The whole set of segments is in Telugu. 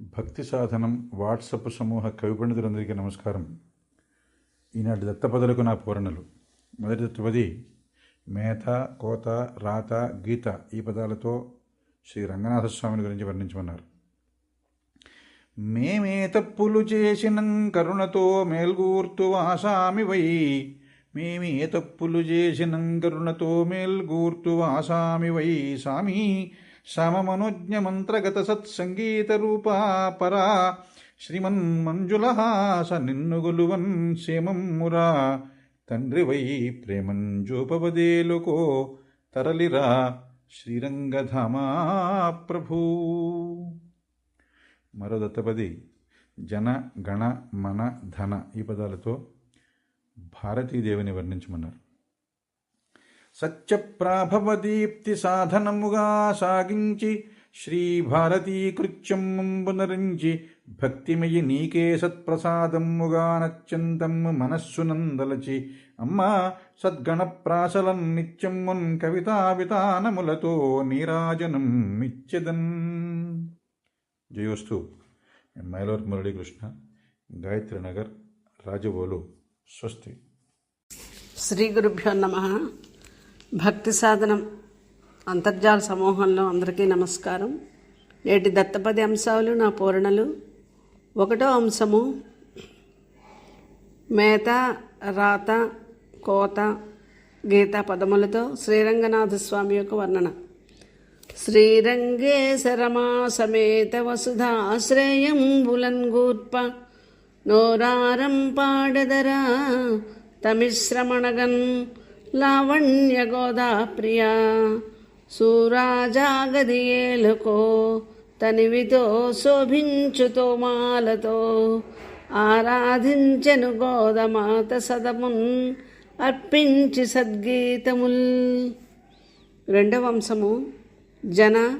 భక్తి సాధనం వాట్సప్ సమూహ కవి పండితులందరికీ నమస్కారం. ఈనాటి దత్తపదలకు నా పూరణలు. మొదటి దత్తపది మేత కోత రాత గీత ఈ పదాలతో శ్రీ రంగనాథ స్వామిని గురించి వర్ణించమన్నారు. మేమే తప్పులు చేసినం కరుణతో మేల్గూర్తు వాసామివై మేమే తప్పులు చేసినం కరుణతో మేల్గూర్తు వాసామివై సామి సమమనుజ్ఞ మంత్రగత సత్సంగీత రూపా పరా. శ్రీమన్ మంజులహాస నిన్ను గొలువన్ సేమమ్మురా తండ్రి వై ప్రేమంజోపవదేలుకో. తరలిరా శ్రీరంగధామా ప్రభూ. మరో దత్తపది జన గణ మన ధన ఈ పదాలతో భారతీదేవిని వర్ణించమన్నారు. సత్యప్రాభవదీప్తి సాధనముగా సాగించి శ్రీ భారతీ భక్తిమయి నీకే సత్ప్రసాదముగా నత్యంతమ్ము మనస్సునందలచి అమ్మా సద్గణప్రాసలం నిత్యమ్మున్ కవితావితానములతో నీరాజనం మిచ్చదన్ జయోస్తు మైలవర్ మురళీకృష్ణ గాయత్రి నగర్ రాజవోలు స్వస్తి. శ్రీ గురుభ్యో నమ. భక్తి సాధనం అంతర్జాల సమూహంలో అందరికీ నమస్కారం. నేటి దత్తపది అంశాలు నా పూరణలు. ఒకటో అంశము మేత రాత కోత గీత పదములతో శ్రీరంగనాథ స్వామి యొక్క వర్ణన. శ్రీరంగేశరమా సమేత వసుధాశ్రేయం బులన్గూర్ప నోరారం పాడదరా తమిశ్రమణగన్ లావణ్య గోదా ప్రియా సూరాజాగదియేలుకో తనివితో శోభించుతో మాలతో ఆరాధించెను గోదమాత సదమున్ అర్పించి సద్గీతముల్. రెండవ అంశము జన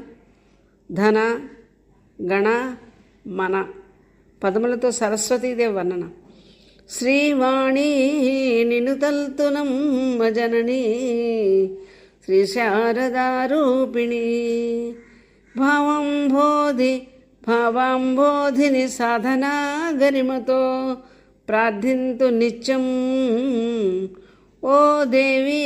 ధన గణ మన. పదములతో సరస్వతీదేవి వర్ణన. శ్రీవాణి నిను తల్తునమ్మ జనని శ్రీ శారదారూపిణి భావంబోధి భావాంబోధిని సాధనా గరిమతో ప్రార్థింతు నిత్యం. ఓ దేవి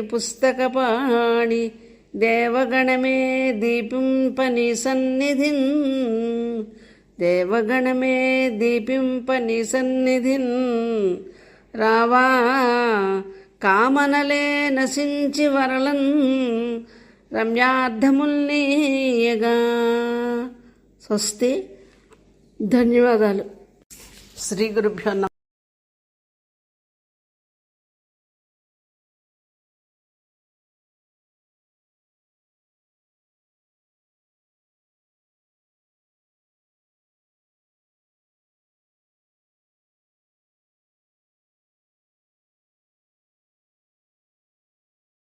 పుస్తకపాణి దేవగణమే దీపింపని సన్నిధిన్ దేవగణమే దీపింపని సన్నిధిన్ రావా కామనలే నశించి వరలన్ రమ్యార్థముల్నీయగా స్వస్తి. ధన్యవాదాలు. శ్రీ గురుభ్యో